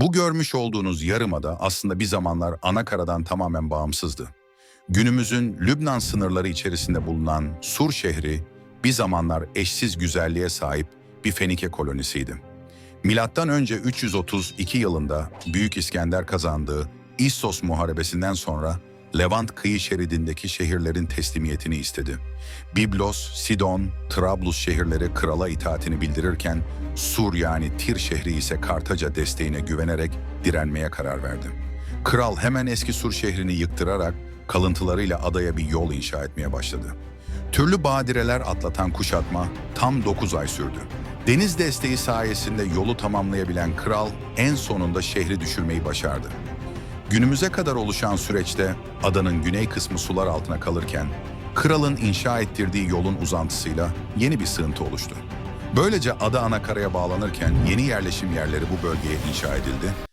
Bu görmüş olduğunuz yarımada aslında bir zamanlar ana karadan tamamen bağımsızdı. Günümüzün Lübnan sınırları içerisinde bulunan Sur şehri bir zamanlar eşsiz güzelliğe sahip bir Fenike kolonisiydi. Milattan önce 332 yılında Büyük İskender kazandığı İssos Muharebesi'nden sonra Levant kıyı şeridindeki şehirlerin teslimiyetini istedi. Biblos, Sidon, Trablus şehirleri krala itaatini bildirirken Sur yani Tir şehri ise Kartaca desteğine güvenerek direnmeye karar verdi. Kral hemen eski Sur şehrini yıktırarak kalıntılarıyla adaya bir yol inşa etmeye başladı. Türlü badireler atlatan kuşatma tam 9 ay sürdü. Deniz desteği sayesinde yolu tamamlayabilen kral en sonunda şehri düşürmeyi başardı. Günümüze kadar oluşan süreçte adanın güney kısmı sular altına kalırken kralın inşa ettirdiği yolun uzantısıyla yeni bir sığıntı oluştu. Böylece ada ana karaya bağlanırken yeni yerleşim yerleri bu bölgeye inşa edildi